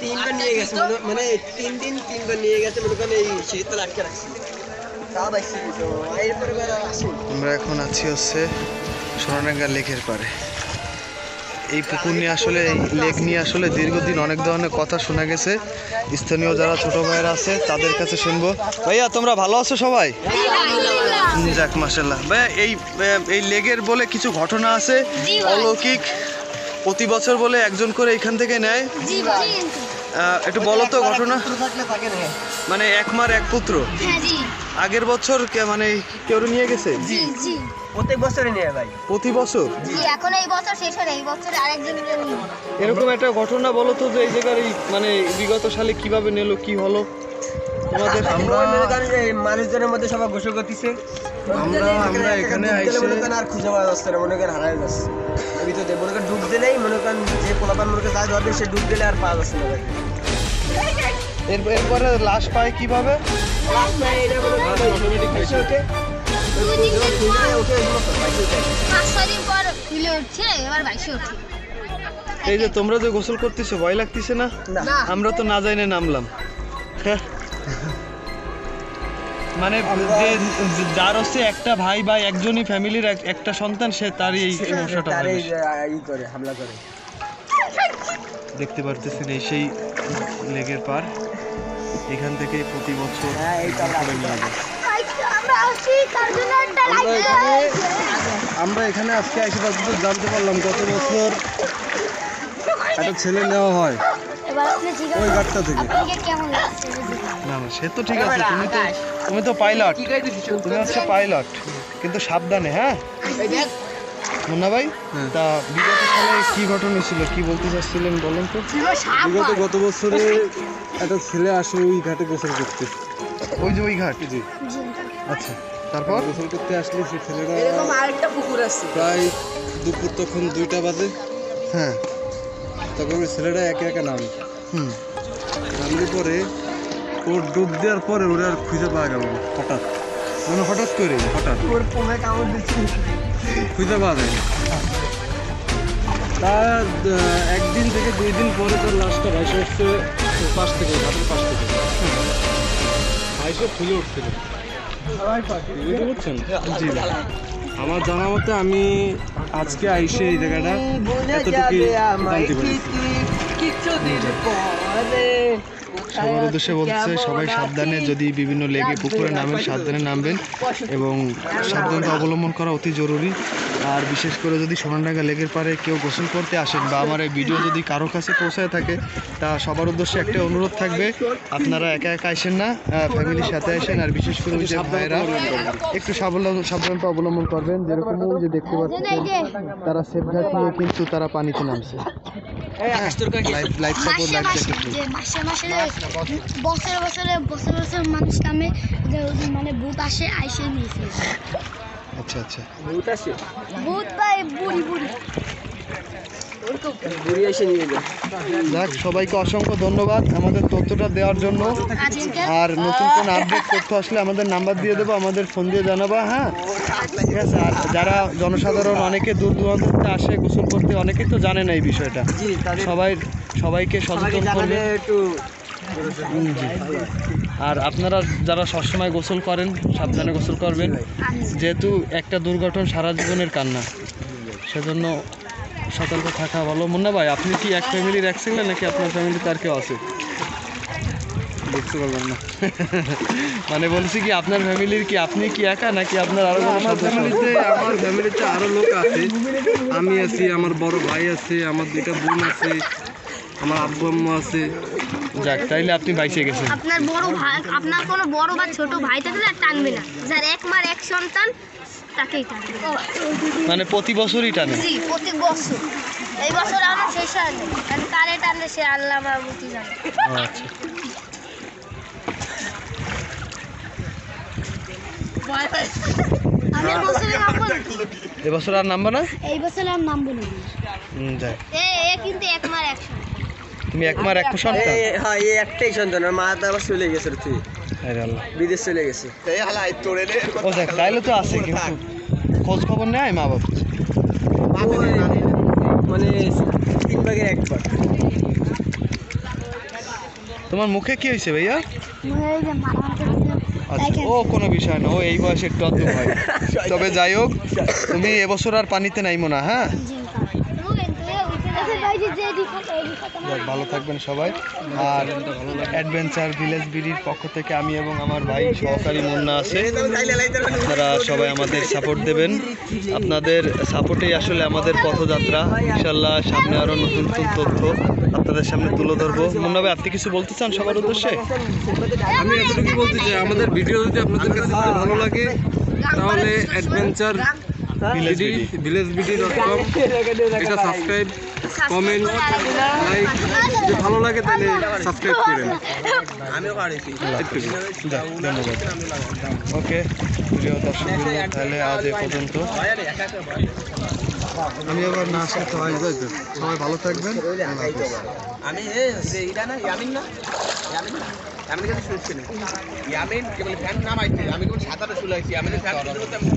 তিনবার নিয়ে গেছে মানে তিন দিন তিনবার নিয়ে গেছে মনে করেন এই শীতটা আটকে রাখছে। আমরা এখন আছি হচ্ছে সোনাডাঙ্গা লেকের পারে এই পুকুর নিয়ে আসলে এই লেক নিয়ে আসলে দীর্ঘদিন অনেক ধরনের কথা শোনা গেছে। স্থানীয় যারা ছোট ভাইয়েরা আছে তাদের কাছে শুনব। ভাইয়া তোমরা ভালো আছো সবাই? যাক মাসাল্লাহ ভাইয়া এই এই লেগের বলে কিছু ঘটনা আছে? অলৌকিক প্রতি বছর বলে একজন করে এখান থেকে নেয়? একটু বলো তো ঘটনা। মানে এক মার এক পুত্র? হ্যাঁ আগের বছর মানে কেউ নিয়ে গেছে? জি জি। প্রত্যেক বছরই নিয়ে ভাই। প্রতি বছর? জি এখন এই বছর শেষ হলো এই বছর আরেকজন এরকম একটা ঘটনা বলো তো যে এই জায়গার মানে বিগত সালে কীভাবে নিল কি হলো? আমরা মনে মানুষজনের মধ্যে সবাই গোসল করতেছে। আমরা- আমরা এখানে আইসে- আর খুঁজে পাওয়া যাচ্ছে না মনে করেন হারাই যাচ্ছে। দিলেই মনে করেন যে পোলাপান মনে করেন যা ধরবে সে ডুব দিলে আর পাওয়া যাচ্ছে না ভাই। এর এরপরে লাশ পায় কীভাবে? এবার বাইশে উঠছে এই যে তোমরা যে গোসল করতেছো ভয় লাগতেছে না? না। আমরা তো না জানি নামলাম। হ্যাঁ। মানে যে যার হচ্ছে একটা ভাই বা একজনই ফ্যামিলির একটা সন্তান সে তারই এই সমস্যাটা। করে হামলা করে। দেখতে পারতেছেন এই সেই লেগের পার। এখান থেকে প্রতি বছর হ্যাঁ এই তো আমরা তার এখানে আমরা এখানে আজকে এসে পর্যন্ত জানতে পারলাম গত বছর একটা ছেলে নেওয়া হয়। এবার আপনি জিজ্ঞাসা ওই ঘাটটা থেকে আপনাকে কেমন লাগছে না না সে তো ঠিক আছে তুমি তো তুমি তো পাইলট তুমি হচ্ছে পাইলট কিন্তু সাবধানে হ্যাঁ? মুন্না ভাই হ্যাঁ। তা বিগত সালে কি ঘটনা ছিল? কি বলতে চাচ্ছিলেন বলেন তো? বিগত গত বছরে একটা ছেলে আসে ওই ঘাটে গোসল করতে। ওই যে ওই ঘাট? জি। আচ্ছা তারপর? গোসল করতে আসলে সেই ছেলেটা এরকম আরেকটা পুকুর আছে। প্রায় দুপুর তখন দুইটা বাজে। হ্যাঁ। তখন ওই ছেলেটা একে একে নামে। হুম। নামলে পরে ওর ডুব দেওয়ার পরে ওরা আর খুঁজে পাওয়া গেল হঠাৎ। মানে হঠাৎ করে হঠাৎ। ওর পোমে কামড় দিচ্ছে। খুঁজে পাওয়া যায় আহ, একদিন থেকে দুই দিন পরে তার লাশটা ভাইসে উঠছে পাশ থেকে ঘাটের পাশ থেকে। ভাইসে ফুলে উঠছিল। বুঝতে পারছেন? জি। আমার জানা মতে আমি আজকে আইসে এই জায়গাটা। এতটুকু জানতে পেরেছি। সবার উদ্দেশ্যে বলছে সবাই সাবধানে যদি বিভিন্ন লেগে পুকুরে নামেন সাবধানে নামবেন এবং সাবধানতা অবলম্বন করা অতি জরুরি। আর বিশেষ করে যদি সোনাডাঙ্গা লেগের পারে কেউ গোসল করতে আসেন বা আমার এই ভিডিও যদি কারও কাছে পৌঁছায় থাকে তা সবার উদ্দেশ্যে একটা অনুরোধ থাকবে আপনারা একা একা আসেন না ফ্যামিলির সাথে আসেন আর বিশেষ করে ওই যে ভাইয়েরা একটু সাবধানতা অবলম্বন করবেন। যেরকম যে দেখতে পাচ্ছেন তারা সেফগার্ড নিয়ে কিন্তু তারা পানিতে নামছে। বছরে। বছরে বছরে বছরে মানুষ কামে যে মানে ভূত আসে আইসে নিয়েছে আচ্ছা আচ্ছা। ভূত আসে? ভূত ভাই বুড়ি বুড়ি। যাক সবাইকে অসংখ্য ধন্যবাদ আমাদের তথ্যটা দেওয়ার জন্য। আর নতুন কোন আপডেট তথ্য আসলে আমাদের নাম্বার দিয়ে দেবো আমাদের ফোন দিয়ে জানাবা হ্যাঁ? ঠিক আছে? আর যারা জনসাধারণ অনেকে দূর দূরান্ত আসে গোসল করতে অনেকেই তো জানে না এই বিষয়টা। সবাই সবাইকে সচেতন করবে। আর আপনারা যারা সবসময় গোসল করেন সাবধানে গোসল করবেন। যেহেতু একটা দুর্ঘটনা সারা জীবনের কান্না। সেজন্য সতর্ক থাকা ভালো। মুন্না ভাই আপনি কি এক ফ্যামিলির এক ছিলেন নাকি আপনার ফ্যামিলিতে আর কেউ আছে? বুঝতে পারলাম না। মানে বলছি কি আপনার ফ্যামিলির কি আপনি কি একা নাকি আপনার আরও আমার ফ্যামিলিতে আমার ফ্যামিলিতে আরও লোক আছে। আমি আছি আমার বড় ভাই আছে আমার দুইটা বোন আছে আমার আব্বু আম্মু আছে। যাক তাইলে আপনি বাইসে গেছেন। আপনার বড় ভাই আপনার কোনো বড় বা ছোট ভাই থাকলে আর টানবে না। যার এক মার এক সন্তান তাকেই টানবে মানে প্রতি বছরই টানে? জি প্রতি বছর। এই বছর আমার শেষ হয়নি কারণ কারে টানলে সে আল্লাহ মাহবুতি জানে আচ্ছা। আমি আর এবছর নামবা না? এই বছর আর নাম বলি হুম, যাক এ এ কিন্তু এক মার তুমি একমার এক সন্তান? হ্যাঁ এই একটাই সন্তান। মা তো আবার চলে গেছে তুই। বিদেশ চলে গেছে। ও দেখ তাইলে তো আছে কিন্তু খোঁজ খবর নেয় মা বাবা মানে তিন ভাগের একবার তোমার মুখে কি হয়েছে ভাইয়া? এই যে মাথা আচ্ছা ও কোনো বিষয় না ও এই বয়সে একটু আধটু হয় তবে যাই হোক তুমি এবছর আর পানিতে নাইমো না হ্যাঁ? ভালো থাকবেন সবাই আর অ্যাডভেঞ্চার ভিলেজ বিডির পক্ষ থেকে আমি এবং আমার ভাই সহকারী মুন্না আছে আপনারা সবাই আমাদের সাপোর্ট দেবেন আপনাদের সাপোর্টেই আসলে আমাদের পথযাত্রা ইনশাল্লাহ সামনে আরও নতুন নতুন তথ্য আপনাদের সামনে তুলে ধরবো মুন্না ভাই আপনি কিছু বলতে চান সবার উদ্দেশ্যে আমি এতটুকু বলতে চাই আমাদের ভিডিও যদি আপনাদের কাছে যদি ভালো লাগে তাহলে adventure village BD BD village BD dot com এটা সাবস্ক্রাইব কমেন্ট লাইক যদি ভালো লাগে তাহলে সাবস্ক্রাইব করেন আমিও ধন্যবাদ। ওকে প্রিয় দর্শক তাহলে আজ এ পর্যন্ত। আমি আবার না আসলে তো হয় যাই তো। সবাই ভালো থাকবেন। আমি এ যে এটা না ইয়ামিন না? ইয়ামিন না? ইয়ামিন কাছে শুনছি না ইয়ামিন কেবল ফ্যান নামাইছে। আমি কেবল সাঁতারে শুলাইছি আমি ফ্যান করতে আমি